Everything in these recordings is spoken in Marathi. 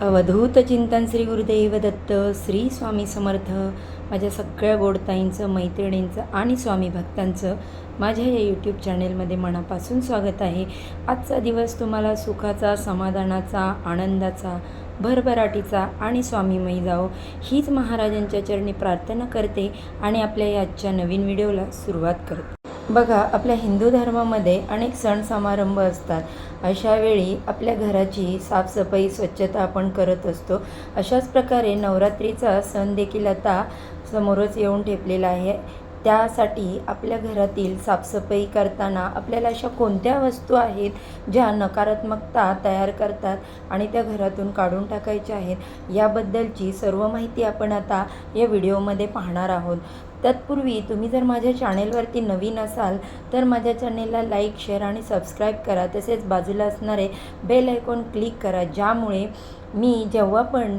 अवधूत चिंतन श्री गुरुदेव दत्त श्री स्वामी समर्थ माझ्या सगळ्या गोडताईंचं मैत्रिणींचं आणि स्वामी भक्तांचं माझ्या या यूट्यूब चॅनेलमध्ये मनापासून स्वागत आहे. आजचा दिवस तुम्हाला सुखाचा समाधानाचा आनंदाचा भरभराटीचा आणि स्वामीमयी जाओ हीच महाराजांच्या चरणी प्रार्थना करते आणि आपल्या या आजच्या नवीन व्हिडिओला सुरुवात करते. बघा आपल्या हिंदू धर्मामध्ये अनेक सण समारंभ असतात. अशा वेळी आपल्या घराची साफसफाई स्वच्छता आपण करत असतो. अशाच प्रकारे नवरात्रीचा सण देखील आता समोरच येऊन ठेपलेला आहे. त्यासाठी आपल्या घरातील साफसफाई करताना आपल्याला अशा कोणत्या वस्तू आहेत ज्या नकारात्मकता तयार करतात आणि त्या घरातून काढून टाकायच्या आहेत? याबद्दलची सर्व माहिती आपण आता या व्हिडिओमध्ये पाहणार आहोत. तत्पूर्वी तुम्ही जर माझ्या चॅनेलवरती नवीन असाल तर माझ्या चॅनेलला लाईक शेअर आणि सबस्क्राईब करा. तसेच बाजूला असणारे बेल आयकॉन क्लिक करा ज्यामुळे मी जेव्हा पण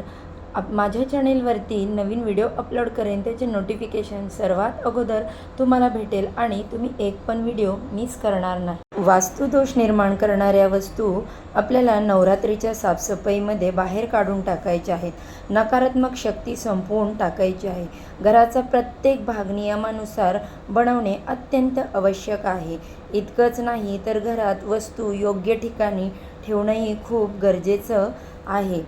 आप माझ्या चॅनेलवरती नवीन व्हिडिओ अपलोड करेन त्याचे नोटिफिकेशन सर्वात अगोदर तुम्हाला भेटेल आणि तुम्ही एक पण व्हिडिओ मिस करणार नाही. वास्तुदोष निर्माण करणाऱ्या वस्तू आपल्याला नवरात्रीच्या साफसफाईमध्ये बाहेर काढून टाकायच्या आहेत. नकारात्मक शक्ती संपवून टाकायची आहे. घराचा प्रत्येक भाग नियमानुसार बनवणे अत्यंत आवश्यक आहे. इतकंच नाही तर घरात वस्तू योग्य ठिकाणी ठेवणंही खूप गरजेचं आहे.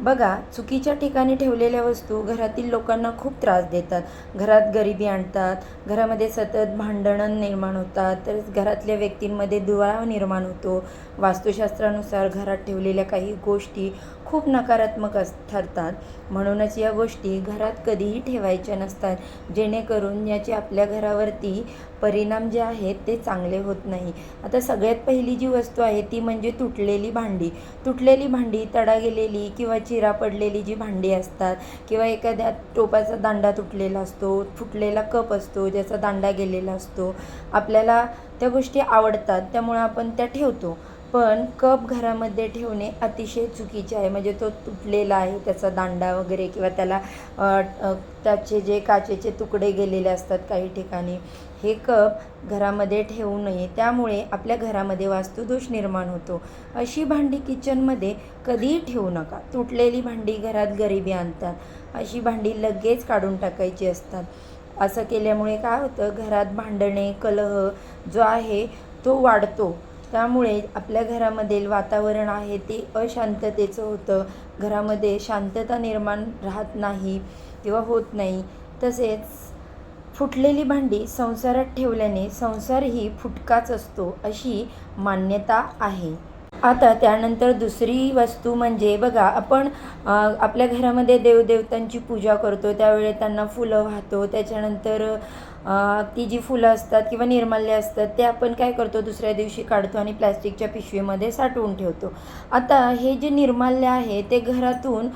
बघा चुकीच्या ठिकाणी ठेवलेल्या वस्तू घरातील लोकांना खूप त्रास देतात. घरात गरिबी आणतात घरामध्ये सतत भांडणं निर्माण होतात तर घरातल्या व्यक्तींमध्ये दुवा निर्माण होतो. वास्तुशास्त्रानुसार घरात ठेवलेल्या काही गोष्टी खूप नकारात्मक अस ठरतात. म्हणूनच या गोष्टी घरात कधीही ठेवायच्या नसतात. जेणेकरून याचे आपल्या घरावरती परिणाम जे आहेत ते चांगले होत नाही. आता सगळ्यात पहिली जी वस्तू आहे ती म्हणजे तुटलेली भांडी. तुटलेली भांडी तडा गेलेली किंवा चिरा पडलेली जी भांडी असतात किंवा एखाद्या टोपाचा दांडा तुटलेला असतो फुटलेला कप असतो ज्याचा दांडा गेलेला असतो आपल्याला त्या गोष्टी आवडतात त्यामुळे आपण त्या ठेवतो. पण कप घरामध्ये ठेवणे अतिशय चुकीचे आहे. म्हणजे तो तुटलेला आहे त्याचा दांडा वगैरे किंवा त्याला त्याचे जे काचेचे तुकडे गेलेले असतात काही ठिकाणी हे कप घरामध्ये ठेवू नये. त्यामुळे आपल्या घरामध्ये वास्तुदोष निर्माण होतो. अशी भांडी किचनमध्ये कधीही ठेवू नका. तुटलेली भांडी घरात गरिबी आणतात. अशी भांडी लगेच काढून टाकायची असतात. असं केल्यामुळे काय होतं? घरात भांडणे कलह जो आहे तो वाढतो. त्यामुळे आपल्या घरामधील वातावरण आहे ते अशांततेचं होतं. घरामध्ये शांतता निर्माण राहत नाही किंवा होत नाही. तसेच फुटलेली भांडी संसारात ठेवल्याने संसारही फुटकाच असतो अशी मान्यता आहे. आता त्यानंतर दुसरी वस्तू म्हणजे बघा आपण आपल्या घरामध्ये देवदेवतांची पूजा करतो त्यावेळी त्यांना फुलं वाहतो त्याच्यानंतर ती जी फुलं असतात किंवा निर्माल्य असतात ते आपण काय करतो? दुसऱ्या दिवशी काढतो आणि प्लॅस्टिकच्या पिशवीमध्ये साठवून ठेवतो. आता हे जे निर्माल्य आहे ते घरातून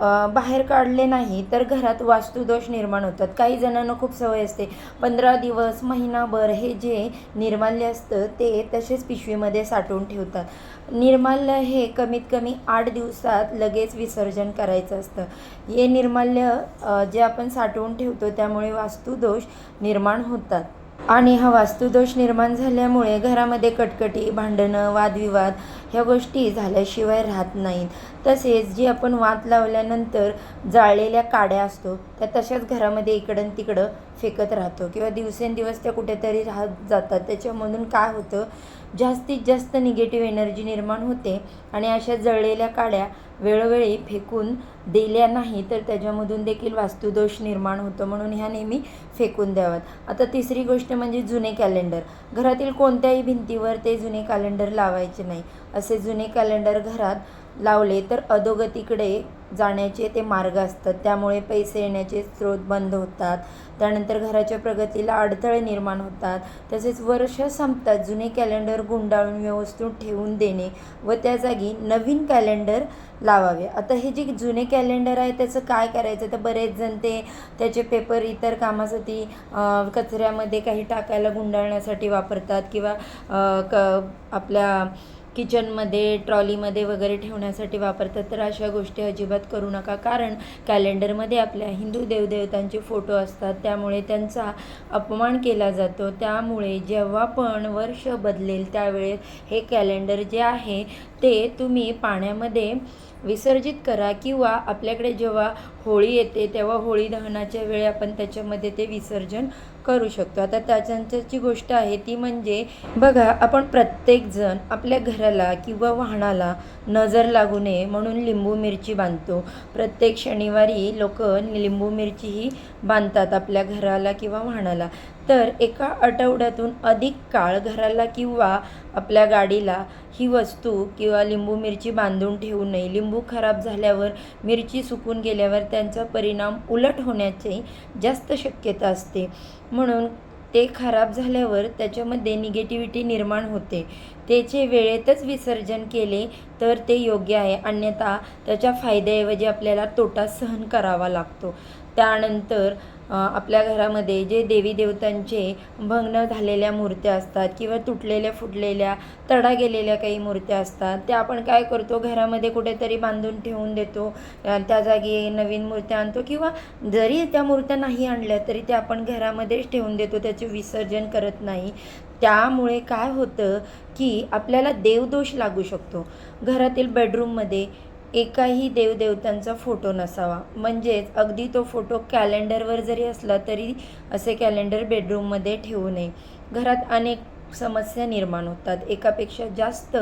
बाहेर काढले नाही तर घरात वास्तुदोष निर्माण होतात. काही जणांना खूप सवय असते. पंधरा दिवस महिनाभर हे जे निर्माल्य असतं ते तसेच पिशवीमध्ये साठवून ठेवतात. निर्माल्य हे कमीत कमी आठ दिवसात लगेच विसर्जन करायचं असतं. हे निर्माल्य जे आपण साठवून ठेवतो त्यामुळे वास्तुदोष निर्माण होतात. आणि हा वास्तुदोष निर्माण झाल्यामुळे घरामध्ये कटकटी भांडणं वादविवाद ह्या गोष्टी झाल्याशिवाय राहत नाहीत. तसेच जे आपण वात लावल्यानंतर जाळलेल्या काड्या असतो त्या तशाच घरामध्ये इकडं तिकडं फेकत राहतो. किंवा दिवसेंदिवस त्या कुठेतरी राहत जातात. त्याच्यामधून काय होतं जास्तीत जास्त निगेटिव्ह एनर्जी निर्माण होते आणि अशा जळलेल्या काड्या वेळोवेळी फेकून दिल्या नाही तर त्याच्यामधून देखील वास्तुदोष निर्माण होतो. म्हणून ह्या नेहमी फेकून द्याव्यात. आता तिसरी गोष्ट म्हणजे जुने कॅलेंडर घरातील कोणत्याही भिंतीवर ते जुने कॅलेंडर लावायचे नाही. असे जुने कॅलेंडर घरात लावले तर अधोगतीकडे जाण्याचे ते मार्ग असतात. त्यामुळे पैसे येण्याचे स्रोत बंद होतात. त्यानंतर घराच्या प्रगतीला अडथळे निर्माण होतात. तसेच वर्ष संपतात. जुने कॅलेंडर गुंडाळून व्यवस्थित ठेवून देणे व त्या जागी नवीन कॅलेंडर लावावे. आता हे जे जुने कॅलेंडर आहे त्याचं काय करायचं? तर बरेच जण ते त्याचे पेपर इतर कामासाठी कचऱ्यामध्ये काही टाकायला गुंडाळण्यासाठी वापरतात किंवा क आपल्या किचनमध्ये ट्रॉलीमध्ये वगैरे ठेवण्यासाठी वापरतात तर अशा गोष्टी अजिबात करू नका. कारण कॅलेंडरमध्ये आपल्या हिंदू देवदेवतांचे फोटो असतात त्यामुळे त्यांचा अपमान केला जातो. त्यामुळे जेव्हा पण वर्ष बदलेल त्यावेळेस हे कॅलेंडर जे आहे ते तुम्ही पाण्यामध्ये विसर्जित करा किंवा आपल्याकडे जेव्हा होळी येते तेव्हा होळी दहनाच्या वेळी आपण त्याच्यामध्ये ते विसर्जन करू शकतो. आता त्याच्याची गोष्ट आहे ती म्हणजे बघा आपण प्रत्येकजण आपल्या घराला किंवा वाहनाला नजर लागू नये म्हणून लिंबू मिरची बांधतो. प्रत्येक शनिवारी लोक लिंबू मिरची ही बांधतात आपल्या घराला किंवा वाहनाला. तर एका आठवड्यातून अधिक काळ घराला किंवा आपल्या गाडीला ही वस्तू किंवा लिंबू मिरची बांधून ठेवू नये. लिंबू खराब झाल्यावर मिरची सुकून गेल्यावर त्यांचा परिणाम उलट होण्याची जास्त शक्यता असते. म्हणून ते खराब झाल्यावर त्याच्यामध्ये निगेटिव्हिटी निर्माण होते. त्याचे वेळेतच विसर्जन केले तर ते योग्य आहे. अन्यथा त्याच्या फायद्याऐवजी आपल्याला तोटा सहन करावा लागतो. त्यानंतर आपल्या घरामध्ये जे देवी देवतांचे भग्न झालेल्या मूर्त्या असतात किंवा तुटलेल्या फुटलेल्या तडा गेलेल्या काही मूर्त्या असतात त्या आपण काय करतो? घरामध्ये कुठेतरी बांधून ठेवून देतो. त्या जागी नवीन मूर्त्या आणतो किंवा जरी त्या मूर्त्या नाही आणल्या तरी त्या आपण घरामध्येच ठेवून देतो त्याचे विसर्जन करत नाही. त्यामुळे काय होतं की आपल्याला देवदोष लागू शकतो. घरातील बेडरूममध्ये एकाही देवदेवतांचा फोटो नसावा. म्हणजेच अगदी तो फोटो कॅलेंडरवर जरी असला तरी असे कॅलेंडर बेडरूममध्ये ठेवू नये. घरात अनेक समस्या निर्माण होतात. एकापेक्षा जास्त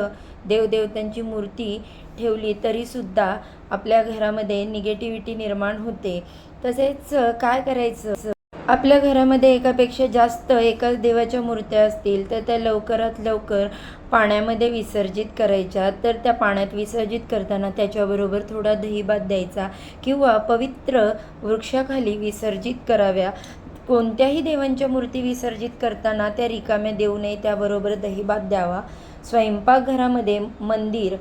देवदेवतांची मूर्ती ठेवली तरीसुद्धा आपल्या घरामध्ये निगेटिव्हिटी निर्माण होते. तसेच काय करायचं? आपल्या घरामध्ये एकापेक्षा जास्त एकाच देवाच्या मूर्त्या असतील तर त्या लवकरात लवकर पाण्यामध्ये विसर्जित करायच्या. तर त्या पाण्यात विसर्जित करताना त्याच्याबरोबर थोडा दहीभात द्यायचा किंवा पवित्र वृक्षाखाली विसर्जित कराव्या. कोणत्याही देवांच्या मूर्ती विसर्जित करताना त्या रिकाम्या देऊ नये त्याबरोबर दहीभात द्यावा. स्वयंपाकघरामध्ये मंदिर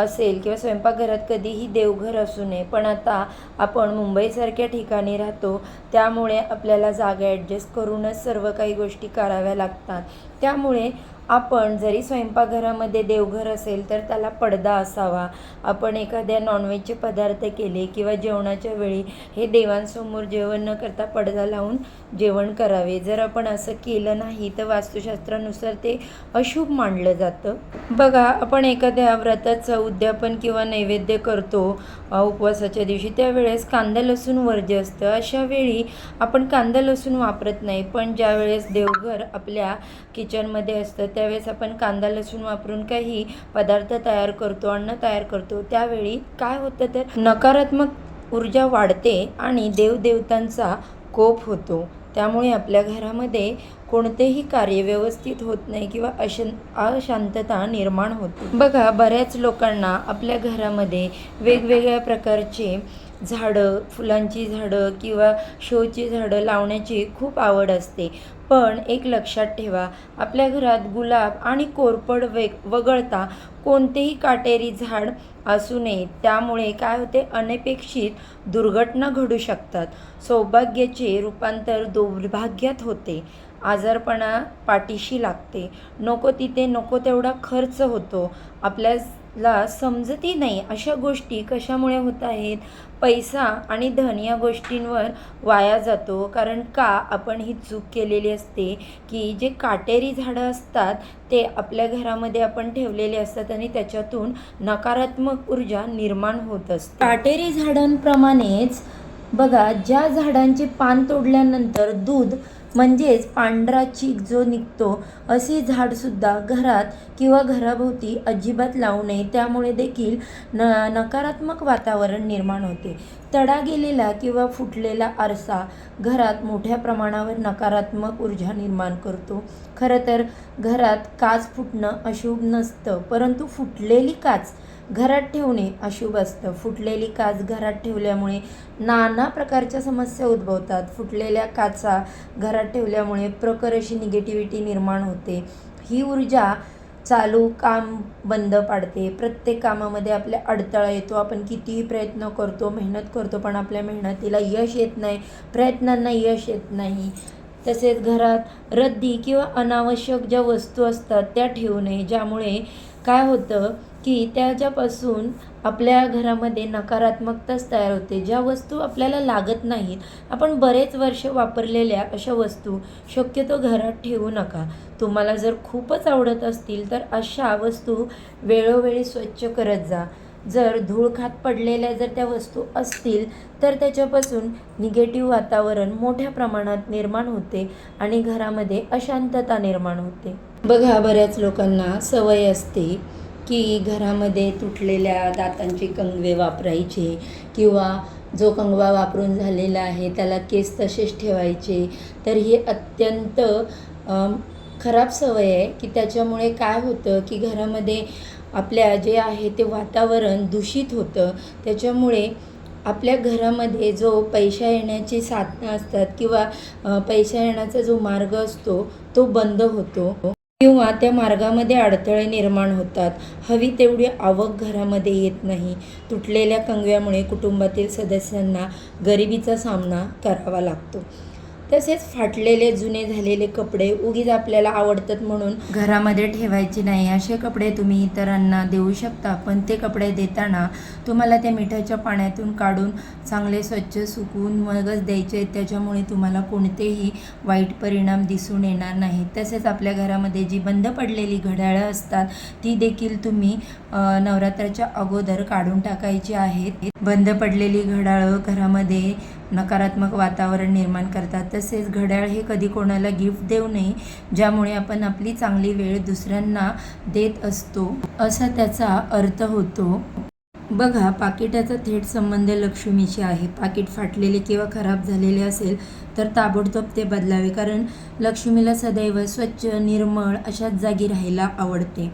असेल किंवा स्वयंपाकघरात कधीही देवघर असू नये पण आता आपण मुंबईसारख्या ठिकाणी राहतो त्यामुळे आपल्याला जागा ॲडजस्ट करूनच सर्व काही गोष्टी कराव्या लागतात. त्यामुळे आपण जरी स्वयंपाकघरामध्ये देवघर असेल तर त्याला पडदा असावा. आपण एखाद्या नॉनव्हेजचे पदार्थ केले किंवा जेवणाच्या वेळी हे देवांसमोर जेवण न करता पडदा लावून जेवण करावे. जर आपण असं केलं नाही तर वास्तुशास्त्रानुसार ते अशुभ मानलं जातं. बघा आपण एखाद्या व्रताचं उद्यापन किंवा नैवेद्य करतो उपवासाच्या दिवशी त्यावेळेस कांदा लसूण वर्ज्य असतं. अशा वेळी आपण कांदा लसूण वापरत नाही. पण ज्यावेळेस देवघर आपल्या किचनमध्ये असतं त्यावेळेस आपण कांदा लसूण वापरून काही पदार्थ तयार करतो अन्न तयार करतो. त्यावेळी काय होतं तर नकारात्मक ऊर्जा वाढते आणि देवदेवतांचा कोप होतो. त्यामुळे आपल्या घरामध्ये कोणतेही कार्य व्यवस्थित होत नाही किंवा अशां अशांतता निर्माण होते. बघा बऱ्याच लोकांना आपल्या घरामध्ये वेगवेगळ्या प्रकारचे झाडं फुलांची झाडं किंवा शोची झाडं लावण्याची खूप आवड असते. पण एक लक्षात ठेवा आपल्या घरात गुलाब आणि कोरपड वेग वगळता कोणतेही काटेरी झाड असू नये. त्यामुळे काय होते? अनपेक्षित दुर्घटना घडू शकतात. सौभाग्याचे रूपांतर दुर्भाग्यात होते. आजारपणा पाठीशी लागते. नको तिथे नको तेवढा खर्च होतो. आपल्या ला समजतही नाही अशा गोष्टी कशामुळे होत आहेत? पैसा आणि धन या गोष्टींवर वाया जातो. कारण का? आपण ही चूक केलेली असते की जे काटेरी झाडं असतात ते आपल्या घरामध्ये आपण ठेवलेले असतात आणि त्याच्यातून नकारात्मक ऊर्जा निर्माण होत असते. काटेरी झाडांप्रमाणेच बघा ज्या झाडांचे पान तोडल्यानंतर दूध म्हणजेच पांढरा चीक जो निघतो असे झाडसुद्धा घरात किंवा घराभोवती अजिबात लावू नये. त्यामुळे देखील न नकारात्मक वातावरण निर्माण होते. तडा गेलेला किंवा फुटलेला आरसा घरात मोठ्या प्रमाणावर नकारात्मक ऊर्जा निर्माण करतो. खरं तर घरात काच फुटणं अशुभ नसतं परंतु फुटलेली काच घरात ठेवणे अशुभ असतं. फुटलेली काच घरात ठेवल्यामुळे नाना प्रकारच्या समस्या उद्भवतात. फुटलेल्या काचा घरात ठेवल्यामुळे प्रखर अशी निगेटिव्हिटी निर्माण होते. ही ऊर्जा चालू काम बंद पाडते. प्रत्येक कामामध्ये आपल्या अडथळा येतो. आपण कितीही प्रयत्न करतो मेहनत करतो पण आपल्या मेहनतीला यश येत नाही. प्रयत्नांना यश येत नाही. तसेच घरात रद्दी किंवा अनावश्यक ज्या वस्तू असतात त्या ठेवू नये ज्यामुळे काय होतं की त्याच्यापासून आपल्या घरामध्ये नकारात्मकताच तयार होते. ज्या वस्तू आपल्याला लागत नाहीत आपण बरेच वर्ष वापरलेल्या अशा वस्तू शक्यतो घरात ठेवू नका. तुम्हाला जर खूपच आवडत असतील तर अशा वस्तू वेळोवेळी स्वच्छ करत जा. जर धूळ खात पडलेल्या जर त्या वस्तू असतील तर त्याच्यापासून निगेटिव्ह वातावरण मोठ्या प्रमाणात निर्माण होते आणि घरामध्ये अशांतता निर्माण होते. बघा बऱ्याच लोकांना सवय असते की घरामध्ये तुटलेल्या दातांचे कंगवे वापरायचे किंवा जो कंगवा वापरून झालेला आहे त्याला केस तसेच ठेवायचे तर ही अत्यंत खराब सवय आहे की त्याच्यामुळे काय होतं की घरामध्ये आपल्या जे आहे ते वातावरण दूषित होतं. त्याच्यामुळे आपल्या घरामध्ये जो पैसा येण्याची साधनं असतात किंवा पैसा येण्याचा जो मार्ग असतो तो बंद होतो. किंवा त्या मार्गामध्ये अडथळे निर्माण होतात. हवी तेवढी आवक घरामध्ये येत नाही. तुटलेल्या कंगव्यामुळे कुटुंबातील सदस्यांना गरिबीचा सामना करावा लागतो. तसेच फाटलेले जुने झालेले कपडे उगीच आपल्याला आवडतात म्हणून घरामध्ये ठेवायचे नाही. असे कपडे तुम्ही इतरांना देऊ शकता पण ते कपडे देताना तुम्हाला त्या मिठाच्या पाण्यातून काढून चांगले स्वच्छ सुकवून मगच द्यायचे. त्याच्यामुळे तुम्हाला कोणतेही वाईट परिणाम दिसून येणार नाही. तसेच आपल्या घरामध्ये जी बंद पडलेली घड्याळं असतात ती देखील तुम्ही नवरात्राच्या अगोदर काढून टाकायची आहेत. बंद पडलेली घड्याळं घरामध्ये नकारात्मक वातावरण निर्माण करतात. तसेच घड्याळ हे कधी कोणाला गिफ्ट देऊ नये ज्यामुळे आपण आपली चांगली वेळ दुसऱ्यांना देत असतो असा त्याचा अर्थ होतो. बघा पाकिटाचा थेट संबंध लक्ष्मीशी आहे. पाकिट फाटलेले किंवा खराब झालेले असेल तर ताबडतोब ते बदलावे कारण लक्ष्मीला सदैव स्वच्छ निर्मळ अशाच जागी राहायला आवडते.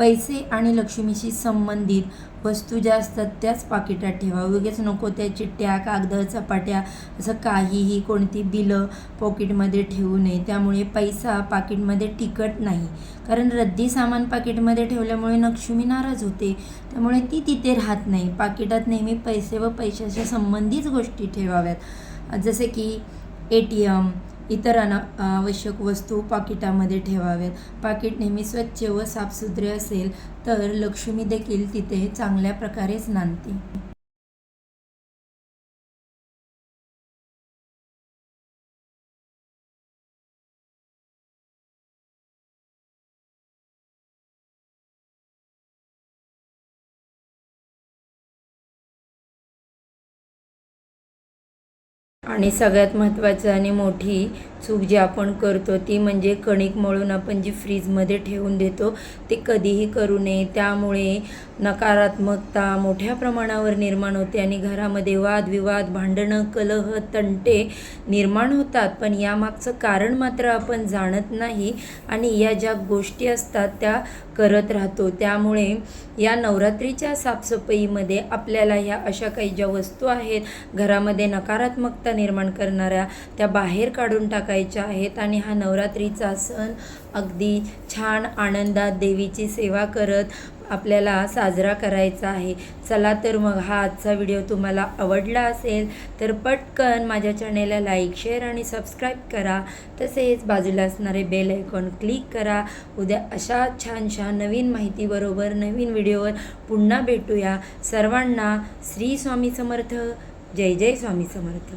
पैसे आणि लक्ष्मीशी संबंधित वस्तू ज्या असतात त्याच पाकिटात ठेवा. उगीच नको त्या चिठ्ठ्या कागद चपाट्या असं काहीही कोणती बिलं पॉकेटमध्ये ठेवू नये. त्यामुळे पैसा पाकिटमध्ये टिकत नाही. कारण रद्दी सामान पाकिटमध्ये ठेवल्यामुळे लक्ष्मी नाराज होते. त्यामुळे ती तिथे राहत नाही. पाकिटात नेहमी पैसे व पैशाशी संबंधित गोष्टी ठेवाव्यात. जसे की ए टी एम इतर अना आवश्यक वस्तू पाकिटामध्ये ठेवाव्यात. पाकिट नेहमी स्वच्छ व साफसुथरे असेल तर लक्ष्मी देखील तिथे चांगल्या प्रकारेच नांदते. आणि सगळ्यात महत्त्वाचं आणि मोठी चूक जी आपण करतो ती म्हणजे कणिक मळून आपण जी फ्रीजमध्ये ठेवून देतो ते कधीही करू नये. त्यामुळे नकारात्मकता मोठ्या प्रमाणावर निर्माण होते आणि घरामध्ये वादविवाद भांडणं कलह तंटे निर्माण होतात. पण यामागचं कारण मात्र आपण जाणत नाही आणि या ज्या गोष्टी असतात त्या करत राहतो. त्यामुळे या नवरात्रीच्या साफसफाईमध्ये आपल्याला ह्या अशा काही ज्या वस्तू आहेत घरामध्ये नकारात्मकता निर्माण करणाऱ्या त्या बाहेर काढून टाकायच्या आहेत आणि हा नवरात्रीचा सण अगदी छान आनंदात देवीची सेवा करत आपल्याला साजरा करायचा आहे. चला तर मग हा आजचा व्हिडिओ तुम्हाला आवडला असेल तर पटकन माझ्या चॅनेलला लाईक शेअर आणि सबस्क्राईब करा. तसेच बाजूला असणारे बेल आयकॉन क्लिक करा. उद्या अशा छान छान नवीन माहितीबरोबर नवीन व्हिडिओवर पुन्हा भेटूया. सर्वांना श्री स्वामी समर्थ. जय जय स्वामी समर्थ.